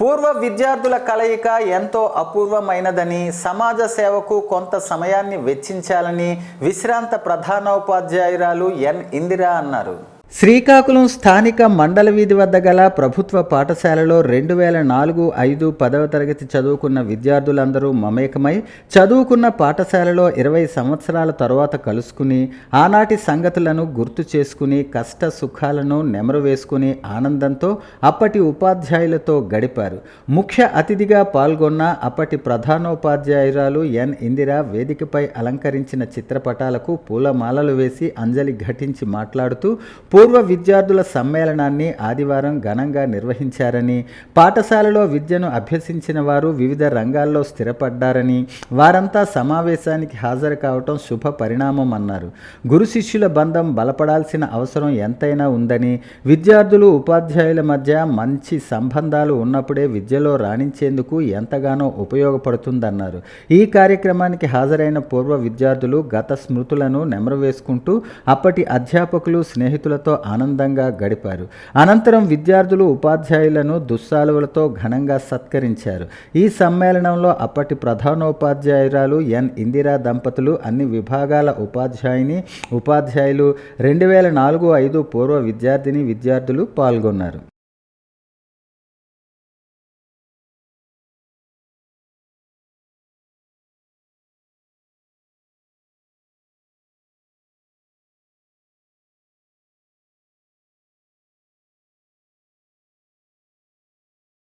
పూర్వ విద్యార్థుల కలయిక ఎంతో అపూర్వమైనదని సమాజ సేవకు కొంత సమయాన్ని వెచ్చించాలని విశ్రాంత ప్రధానోపాధ్యాయురాలు ఎన్ ఇందిరా అన్నారు. శ్రీకాకుళం స్థానిక మండల వీధి వద్ద గల ప్రభుత్వ పాఠశాలలో రెండు వేల నాలుగు ఐదు పదవ తరగతి చదువుకున్న విద్యార్థులందరూ మమేకమై చదువుకున్న పాఠశాలలో ఇరవై సంవత్సరాల తరువాత కలుసుకుని ఆనాటి సంగతులను గుర్తు చేసుకుని కష్ట సుఖాలను నెమరు వేసుకుని ఆనందంతో అప్పటి ఉపాధ్యాయులతో గడిపారు. ముఖ్య అతిథిగా పాల్గొన్న అప్పటి ప్రధానోపాధ్యాయురాలు ఎన్. ఇందిర వేదికపై అలంకరించిన చిత్రపటాలకు పూలమాలలు వేసి అంజలి ఘటించి మాట్లాడుతూ పూర్వ విద్యార్థుల సమ్మేళనాన్ని ఆదివారం ఘనంగా నిర్వహించారని పాఠశాలలో విద్యను అభ్యసించిన వారు వివిధ రంగాల్లో స్థిరపడ్డారని వారంతా సమావేశానికి హాజరు కావటం శుభ పరిణామం అన్నారు. గురు శిష్యుల బంధం బలపడాల్సిన అవసరం ఎంతైనా ఉందని విద్యార్థులు ఉపాధ్యాయుల మధ్య మంచి సంబంధాలు ఉన్నప్పుడే విద్యలో రాణించేందుకు ఎంతగానో ఉపయోగపడుతుందన్నారు. ఈ కార్యక్రమానికి హాజరైన పూర్వ విద్యార్థులు గత స్మృతులను నెమరు వేసుకుంటూ అప్పటి అధ్యాపకులు స్నేహితులతో ఆనందంగా గడిపారు. అనంతరం విద్యార్థులు ఉపాధ్యాయులను దుస్సాలువలతో ఘనంగా సత్కరించారు. ఈ సమ్మేళనంలో అప్పటి ప్రధానోపాధ్యాయురాలు ఎన్. ఇందిరా దంపతులు అన్ని విభాగాల ఉపాధ్యాయుని ఉపాధ్యాయులు రెండు వేల నాలుగు ఐదు పూర్వ విద్యార్థిని విద్యార్థులు పాల్గొన్నారు.